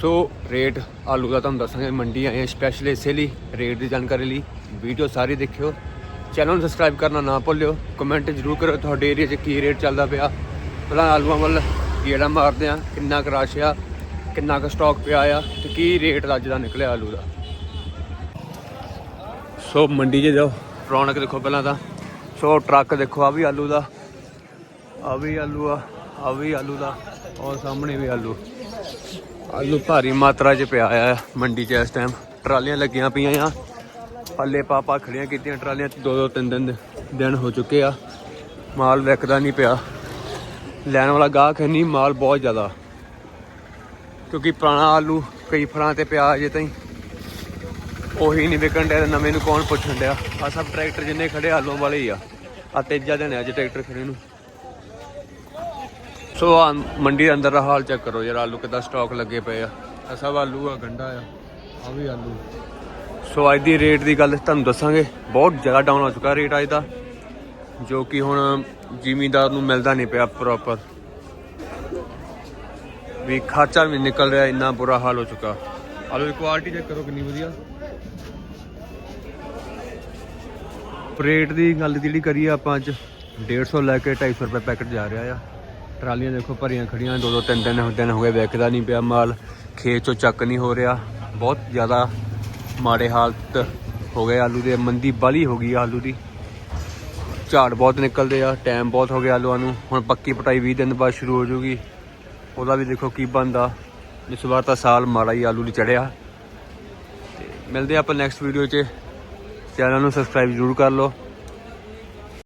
ਸੋ rate ਆਲੂ ਦਾ ਤੁਹਾਨੂੰ ਦੱਸਾਂਗੇ, ਮੰਡੀ ਆਏ ਹਾਂ ਸਪੈਸ਼ਲ ਇਸੇ ਲਈ ਰੇਟ ਦੀ ਜਾਣਕਾਰੀ ਲਈ। ਵੀਡੀਓ ਸਾਰੀ ਦੇਖਿਓ। ਚੈਨਲ ਨੂੰ ਸਬਸਕ੍ਰਾਈਬ ਕਰਨਾ ਨਾ ਭੁੱਲਿਓ। ਕਮੈਂਟ ਜ਼ਰੂਰ ਕਰੋ ਤੁਹਾਡੇ ਏਰੀਆ 'ਚ ਕੀ ਰੇਟ ਚੱਲਦਾ ਪਿਆ। ਪਹਿਲਾਂ ਆਲੂਆਂ ਵੱਲ ਗੇੜਾ ਮਾਰਦੇ ਆ ਕਿੰਨਾ ਕੁ ਰਸ਼ ਆ, ਕਿੰਨਾ ਕੁ ਸਟਾਕ ਪਿਆ ਆ ਤੇ ਕੀ ਰੇਟ ਅੱਜ ਦਾ ਨਿਕਲਿਆ ਆਲੂ ਦਾ। ਸੋ ਮੰਡੀ 'ਚ ਜਾਓ, ਰੌਣਕ ਦੇਖੋ ਪਹਿਲਾਂ ਤਾਂ। ਸੋ ਟਰੱਕ ਦੇਖੋ ਆ ਵੀ ਆਲੂ ਦਾ ਆ ਵੀ ਆਲੂ ਆ ਆ ਵੀ ਆਲੂ ਦਾ। ਔਰ ਸਾਹਮਣੇ ਵੀ ਆਲੂ। ਆਲੂ ਭਾਰੀ ਮਾਤਰਾ 'ਚ ਪਿਆ ਆ ਮੰਡੀ 'ਚ ਇਸ ਟਾਈਮ ਟਰਾਲੀਆਂ ਲੱਗੀਆਂ ਪਈਆਂ ਆ। ਪੱਲੇ ਪਾਪਾ ਖੜੀਆਂ ਕੀਤੀਆਂ ਟਰਾਲੀਆਂ, ਦੋ ਦੋ ਤਿੰਨ ਦਿਨ ਦਿਨ ਹੋ ਚੁੱਕੇ ਆ। ਮਾਲ ਵਿਕਦਾ ਨਹੀਂ ਪਿਆ। ਲੈਣ ਵਾਲਾ ਗਾਹਕ ਨਹੀਂ, ਮਾਲ ਬਹੁਤ ਜ਼ਿਆਦਾ। ਕਿਉਂਕਿ ਪੁਰਾਣਾ ਆਲੂ ਕਈ ਫਰਾਂ ਤੇ ਪਿਆ ਅਜੇ ਤਾਈਂ। ਉਹੀ ਨਹੀਂ ਵਿਕਣ ਡਿਆ ਨਵੇਂ ਨੂੰ ਕੌਣ ਪੁੱਛਣ ਡਿਆ। ਆ ਸਭ ਟਰੈਕਟਰ ਜਿੰਨੇ ਖੜੇ ਆਲੂਆਂ ਵਾਲੇ ਹੀ ਆ। ਆ ਤੇਜਾ ਦਿਨ ਹੈ ਅੱਜ ਟਰੈਕਟਰ ਖੜੇ ਨੂੰ। ਸੋ ਆ ਮੰਡੀ ਦੇ ਅੰਦਰ ਦਾ ਹਾਲ ਚੈੱਕ ਕਰੋ ਯਾਰ ਆਲੂ ਕਿੱਦਾਂ ਸਟਾਕ ਲੱਗੇ ਪਏ ਆ। ਆ ਸਭ ਆਲੂ ਆ ਗੰਡਾ ਆ ਆ ਵੀ ਆਲੂ। ਸੋ ਅੱਜ ਦੀ ਰੇਟ ਦੀ ਗੱਲ ਤੁਹਾਨੂੰ ਦੱਸਾਂਗੇ। ਬਹੁਤ ਜ਼ਿਆਦਾ ਡਾਊਨ ਹੋ ਚੁੱਕਾ ਰੇਟ ਅੱਜ ਦਾ ਜੋ ਕਿ ਹੁਣ ਜ਼ਿਮੀਂਦਾਰ ਨੂੰ ਮਿਲਦਾ ਨਹੀਂ ਪਿਆ ਪ੍ਰੋਪਰ ਵੀ ਖਰਚਾ ਵੀ ਨਿਕਲ ਰਿਹਾ ਇੰਨਾ ਬੁਰਾ ਹਾਲ ਹੋ ਚੁੱਕਾ। ਆਲੂ ਦੀ ਕੁਆਲਿਟੀ ਚੈੱਕ ਕਰੋ ਕਿੰਨੀ ਵਧੀਆ। ਰੇਟ ਦੀ ਗੱਲ ਜਿਹੜੀ ਕਰੀਏ ਆਪਾਂ ਅੱਜ 150 ਲੈ ਕੇ 250 ਰੁਪਏ ਪੈਕਟ ਜਾ ਰਿਹਾ ਆ। ਟਰਾਲੀਆਂ ਦੇਖੋ ਭਰੀਆਂ ਖੜੀਆਂ, ਦੋ ਦੋ ਤਿੰਨ ਤਿੰਨ ਦਿਨ ਹੋ ਗਏ ਵਿਕਦਾ ਨਹੀਂ ਪਿਆ ਮਾਲ, ਖੇਤ ਚੋਂ ਚੱਕ ਨਹੀਂ ਹੋ ਰਿਹਾ। ਬਹੁਤ ਜ਼ਿਆਦਾ ਮਾੜੇ ਹਾਲਤ ਹੋ ਗਏ ਆਲੂ ਦੇ, ਮੰਦੀ ਬਾਲੀ ਹੋ ਗਈ ਆਲੂ ਦੀ। ਝਾੜ ਬਹੁਤ ਨਿਕਲਦੇ ਆ ਟਾਈਮ ਬਹੁਤ ਹੋ ਗਿਆ ਆਲੂਆਂ ਨੂੰ। ਹੁਣ ਪੱਕੀ ਪਟਾਈ 20 ਦਿਨ ਬਾਅਦ ਸ਼ੁਰੂ ਹੋ ਜੂਗੀ ਉਹਦਾ ਵੀ ਦੇਖੋ ਕੀ ਬਣਦਾ। ਇਸ ਵਾਰ ਤਾਂ ਸਾਲ ਮਾੜਾ ਹੀ ਆਲੂ ਲਈ ਚੜਿਆ। ਤੇ ਮਿਲਦੇ ਆਪਾਂ ਨੈਕਸਟ ਵੀਡੀਓ 'ਚ। ਚੈਨਲ ਨੂੰ ਸਬਸਕ੍ਰਾਈਬ ਜ਼ਰੂਰ ਕਰ ਲਓ।